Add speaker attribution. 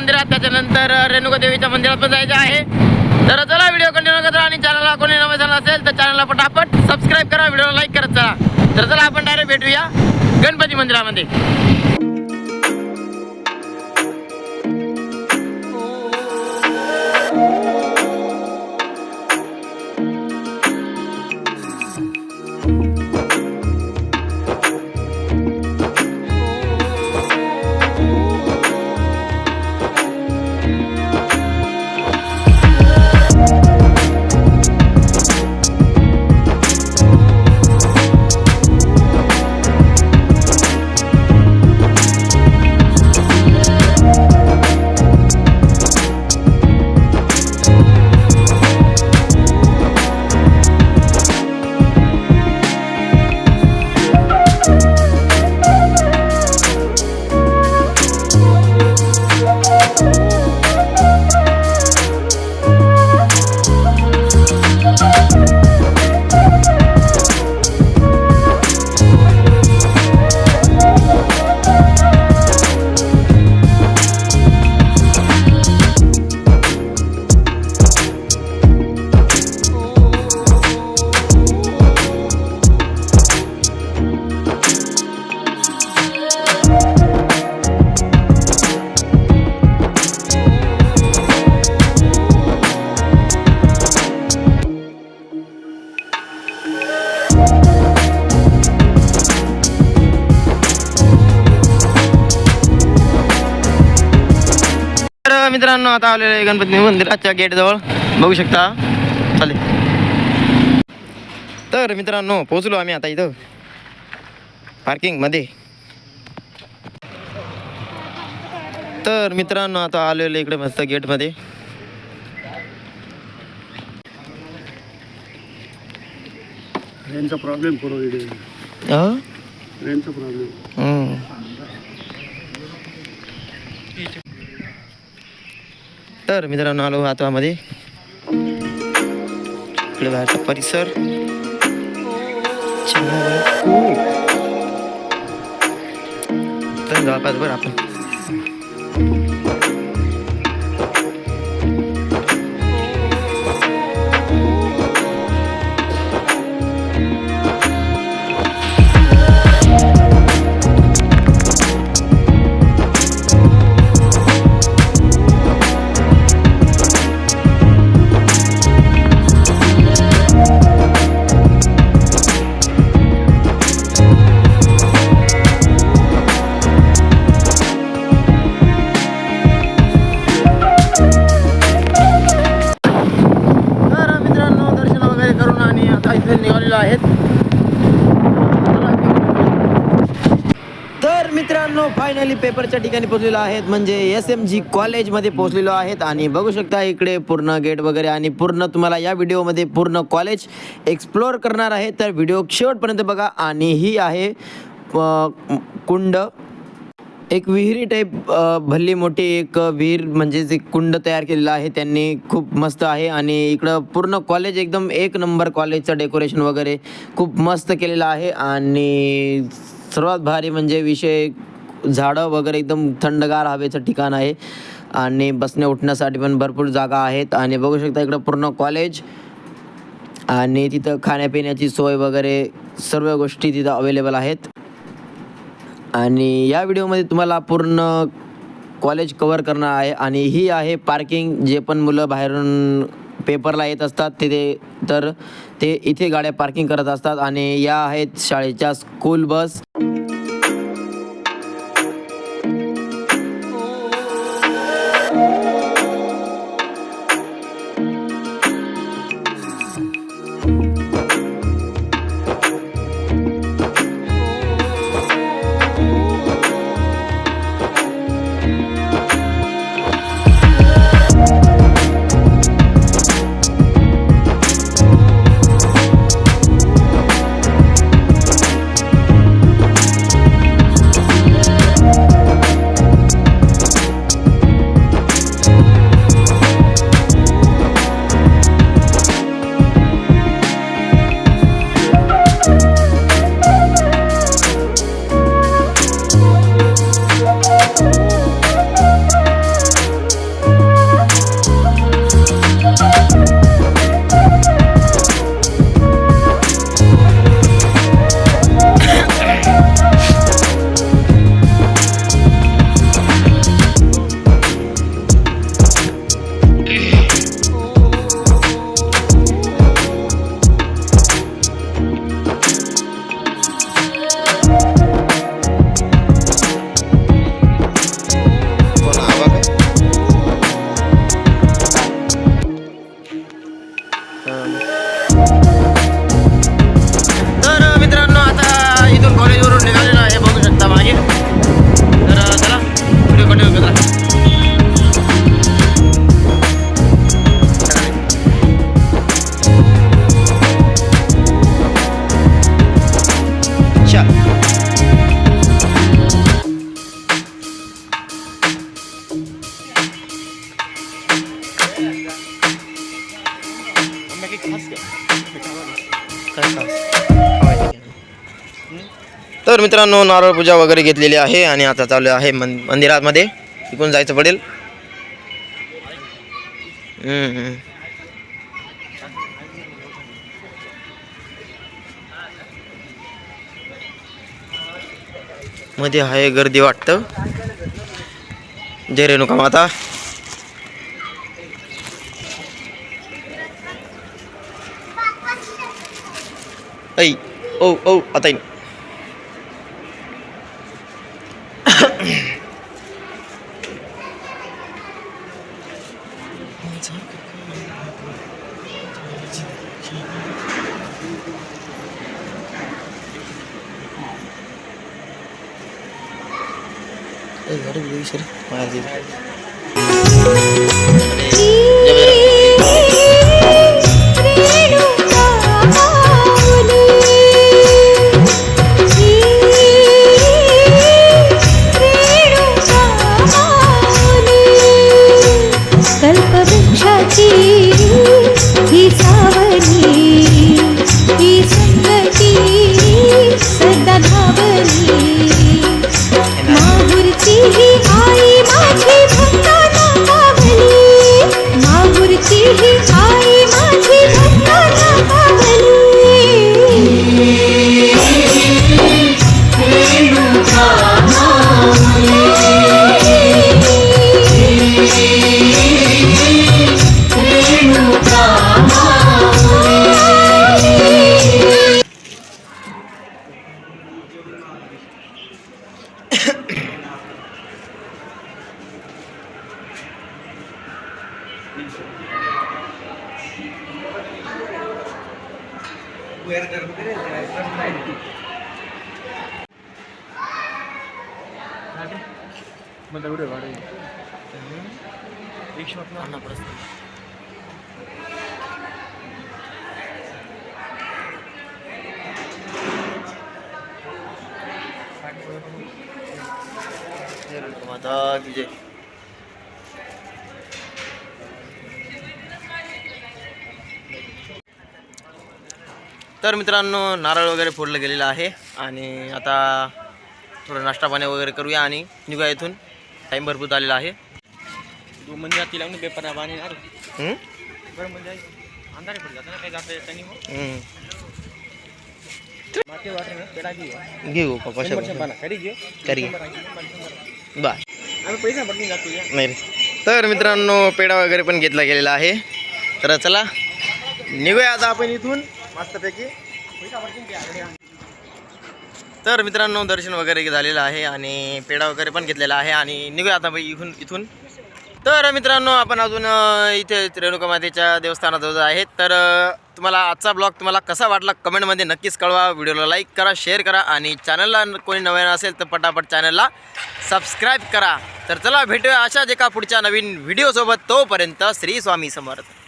Speaker 1: मंदिरात त्याच्यानंतर रेणुका देवीच्या मंदिरात पण जायचं आहे. तर चला व्हिडिओ कंटिन्यू करा आणि चॅनलला कोणी नवे झालं असेल तर चॅनलला पटापट सबस्क्राईब करा व्हिडिओला लाईक करत चला. तर चला आपण डायरेक्ट भेटूया गणपती मंदिरामध्ये. मित्रांनो आता आलेलो आहे गणपती मंदिराच्या गेट जवळ बघू शकता. चालेल. तर मित्रांनो पोहोचलो आम्ही आता इथं. पार्किंगमध्ये. तर मित्रांनो आता आलेलो इकडे मस्त गेटमध्ये
Speaker 2: रेंजचा प्रॉब्लेम प्रॉब्लेम
Speaker 1: तर मित्रांनो आलो आतमध्ये आपल्या बाहेरचा परिसर. तर जवळपास बरं आपण. फायनली पेपरच्या ठिकाणी पोहोचलेलो आहेत. म्हणजे एस एम जी कॉलेजमध्ये पोहोचलेलो आहेत. आणि बघू शकता इकडे पूर्ण गेट वगैरे आणि पूर्ण तुम्हाला या व्हिडिओमध्ये पूर्ण कॉलेज एक्सप्लोअर करणार आहे. तर व्हिडिओ शेवटपर्यंत बघा. आणि ही आहे कुंड. एक विहिरी टाईप भल्ली मोठी एक विहीर म्हणजेच एक कुंड तयार केलेला आहे. त्यांनी खूप मस्त आहे. आणि इकडं पूर्ण कॉलेज एकदम एक नंबर कॉलेजचं डेकोरेशन वगैरे खूप मस्त केलेलं आहे. आणि सर्वात भारी म्हणजे विषय झाडं वगैरे एकदम थंडगार हवेचं ठिकाण आहे. आणि बसण्या उठण्यासाठी पण भरपूर जागा आहेत. आणि बघू शकता इकडं पूर्ण कॉलेज आणि तिथं खाण्यापिण्याची सोय वगैरे सर्व गोष्टी तिथं अवेलेबल आहेत. आणि या व्हिडिओमध्ये तुम्हाला पूर्ण कॉलेज कवर करणार आहे. आणि ही आहे पार्किंग जे पण मुलं बाहेरून पेपरला येत असतात तिथे तर ते इथे गाड्या पार्किंग करत असतात. आणि या आहेत शाळेच्या स्कूल बस तर मित्रांनो नारळ पूजा वगैरे घेतलेली आहे आणि आता चालू आहे मन मंदिरामध्ये. तिकडून जायचं पडेल. मध्ये आहे गर्दी वाटतं. जय रेणुका माता.
Speaker 3: এই ও ও অতাইন এই ঘরে বিয়ে সরি মায়ের দিদি 这机。मग एवढे जय रेणुका माता की जय तर मित्रांनो नारळ वगैरे फोडलं गेलेलं आहे आणि आता थोडं नाश्ता पाणी वगैरे करूया आणि निघूया इथून. टाईम भरपूर झालेला आहे.
Speaker 4: मंदिरात लागून पेपर पाणी म्हणजे अंधारे घेऊ.
Speaker 1: पप्पा बाय नाही. तर मित्रांनो पेढा वगैरे पण घेतला गेलेला आहे. तर चला निघूया आता आपण इथून. मस्तपैकी
Speaker 4: पैसा पडून ते आकडे आण.
Speaker 1: तर मित्रांनो दर्शन वगैरे झालेलं आहे आणि पेढा वगैरे पण घेतलेला आहे आणि निघूया आता भाई इथून इथून. तर मित्रांनो आपण अजून इथे रेणुका मातेच्या देवस्थानात आहेत तर तुम्हाला आजचा ब्लॉग तुम्हाला कसा वाटला कमेंटमध्ये नक्कीच कळवा. व्हिडिओला लाईक करा शेअर करा आणि चॅनलला कोणी नवीन असेल तर पटापट चॅनलला सबस्क्राईब करा. तर चला भेटूया अशाच एका पुढच्या नवीन व्हिडिओसोबत. तोपर्यंत श्री स्वामी समर्थ.